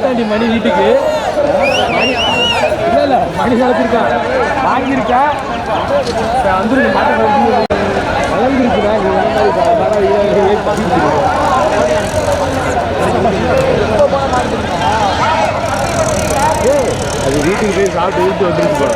போட்டாண்டி மணி வீட்டுக்கு. மணி இல்லை இல்லை மணி வளர்த்துருக்கா வாங்கியிருக்கா. வந்துருக்கு மாட்ட வளர்ந்துருக்குண்ணா அது வீட்டுக்கு போய் சாப்பிட்டு வீட்டு வந்துருக்கு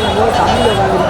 有没有咱们的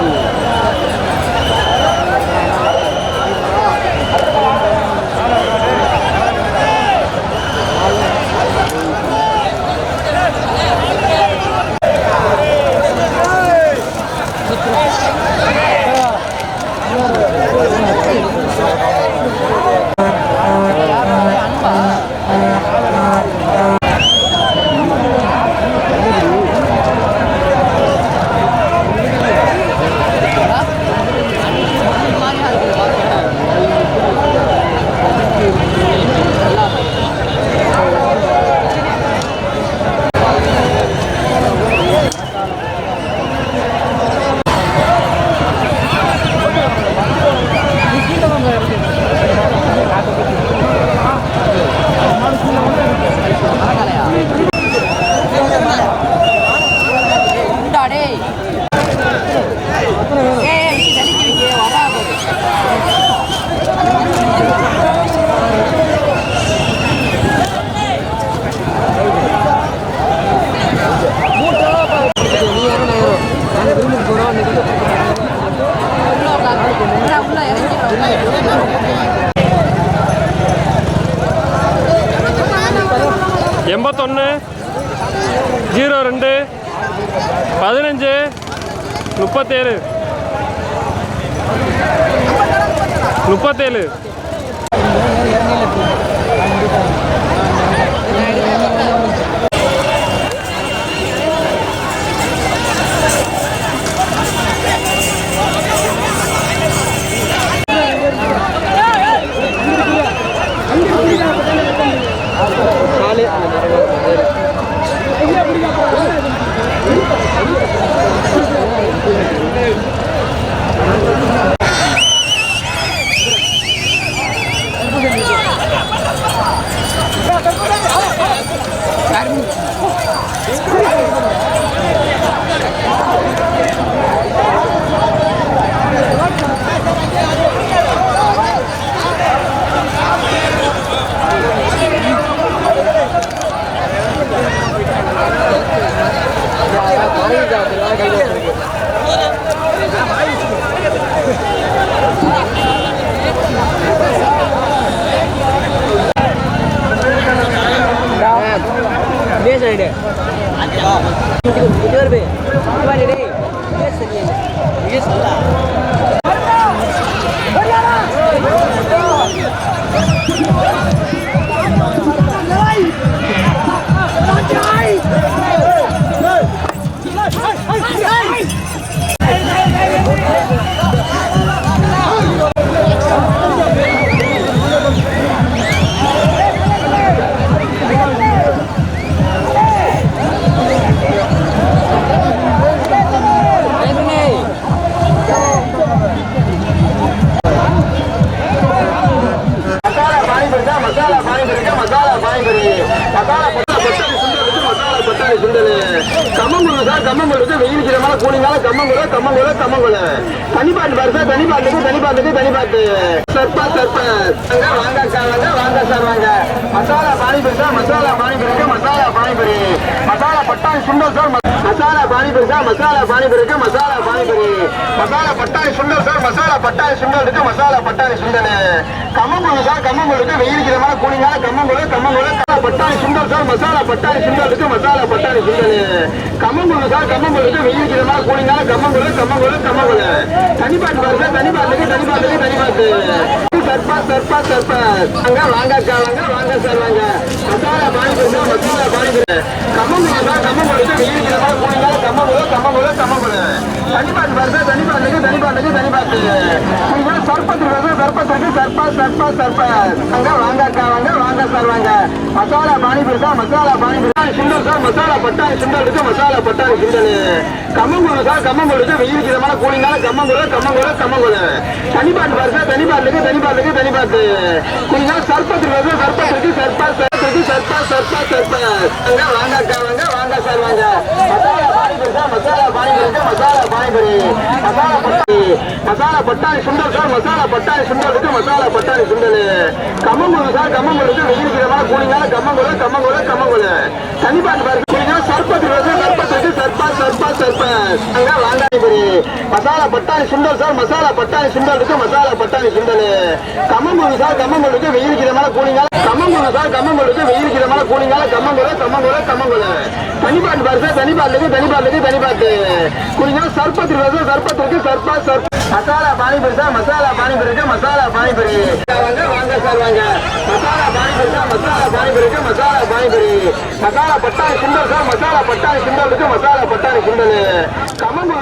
எண்பத்தொன்று ஜீரோ ரெண்டு பதினஞ்சு முப்பத்தேழு. முப்பத்தேழு. மசாலா பானிபூரி மசாலா பானிபூரி மசாலா பட்டாணி கம்மங்குழு சார் கம்மங்குழு இருக்கு வெயில் கிழமை கூலிங்கால கம்மங்குழு கம்மங்குழு கம்மங்குழு தனிப்பாட்டு பாரு சார் தனிப்பாட்டுக்கு தனிப்பாட்டுக்கு தனிப்பாட்டு சர்ப்பா சர்ப்பா வாங்க வாங்க அக்கா வாங்க வாங்க சார் வாங்க மசாலா பானிபூரி சார் மசாலா பானிபூரி மசாலா பானிபூரி மசாலா பட்டாணி சுண்டல் சார் மசாலா பானிபூரி சார் மசாலா பானிபூரி இருக்கு மசாலா பானிபூரி. மசாலா பட்டாணி சுண்டல் சார் மசாலா பட்டாணி சுண்டல் இருக்கு மசாலா பட்டாணி சுண்டல். கம்மங்குழு சார் கம்மங்குழு இருக்கு வெயில் கிழமை கூலிங்கால கம்மங்குழு கம்மங்குழு பட்டாணி சுண்டல் சார் மசாலா பட்டாணி சுண்டல் இருக்கு மசாலா பட்டாணி சுண்டல். கம்மங்குழு சார் கம்மங்குழு இருக்கு வெயில் கிழமை கூலிங்கால கம்மங்குழு கம்மங்குழு கம்மங்குழு. தனிப்பாட்டு பாரு சார் தனிப்பாட்டுக்கு தனிப்பாட்டுக்கு தனிப்பாட்டு. சர்ப்பா சர்ப்பா சர்ப்பா வாங்க வாங்க வாங்க வாங்க சார் வாங்க. மசாலா பானிபூரி மசாலா பானிபூரி. கம்மங்குழு சார் கம்மங்குழு இருக்கு வெயில் கிழமை கூலிங்கால கம்மங்குழு கம்மங்குழு கம்மங்குழு தனிப்பாட்டு சர்ப்பத்துக்கு வருது சர்ப்பத்துக்கு சர்பா சர்பா. சர்ப்பா வாங்க வாங்க அக்கா வாங்க வாங்க சார் வாங்க. மசாலா பானிபூரி சார் மசாலா பானிபூரி சார் சுண்டல் சார் மசாலா பட்டாணி சுண்டல் இருக்கு மசாலா பட்டாணி சுண்டல். கம்மங்குழு சார் கம்மங்குழு இருக்கு வெயில் கிழமை கூலிங்கால கம்மங்குழு கம்மங்குழு கம்மங்குழு தனிப்பாட்டு பாரு சார் தனிப்பாட்டுக்கு தனிப்பாட்டுக்கு தனிப்பாட்டு கொஞ்சம் சர்ப்பத்துக்கு வந்து சர்ப்பத்துக்கு சர்பா சர்ப்பத்துக்கு சர்ப்பா சர்ப்பா சர்ப்பா வாங்க வாங்க அக்கா வாங்க வாங்க சார் வாங்க. மசாலா பானிபூரி சார் மசாலா பானிபூரி இருக்கு மசாலா பானிபூரி மசாலா பட்டாணி மசாலா பட்டாணி சுண்டல் சார் மசாலா பட்டாணி சுண்டல் இருக்கு மசாலா பட்டாணி சுண்டல். கம்மங்குழு சார் கம்மங்குழு இருக்கு வெயில் கிழமை கூலிங்கால கம்மங்குழு கம்மங்குழு கம்மங்குழு. தனிப்பாட்டு பாரு கொஞ்சம் சர்ப்பத்துக்கு வருது சர்ப்பத்துக்கு சர்ப்பா சர்ப்பா சர்ப்பா வாங்க வாங்க பானிபூரி மசாலா பட்டாணி சுண்டல் சார் மசாலா பட்டாணி சுண்டல் இருக்கு மசாலா பட்டாணி சுண்டல். கம்மங்குழு சார் கம்மங்குழு இருக்கு வெயில் கிழமை கூலிங்கால கம்மங்குழு சார் கம்மங்குழு இருக்கு வெயில் கிழமை கூலிங்கால கம்மங்குழு கம்மங்குழு கம்மங்குழு. தனிப்பாட்டு பாரு சார் தனிப்பாட்டு இருக்கு தனிப்பாட்டு இருக்கு தனிப்பாட்டு கொஞ்சம் சர்ப்பத்துக்கு வருது சர்ப்பத்துக்கு சர்ப்பா சர்ப்பா மசாலா பானிபூரி சார் மசாலா பானிபூரி இருக்கு மசாலா பானிபூரி. வாங்க வாங்க சார் வாங்க. மசாலா பானிபூரி சார் மசாலா பானிபூரி இருக்கு மசாலா பானிபூரி. மசாலா பட்டாணி சுண்டல் சார் மசாலா பட்டாணி சுண்டல் இருக்கு மசாலா பட்டாணி சுண்டல் கம்மங்குழு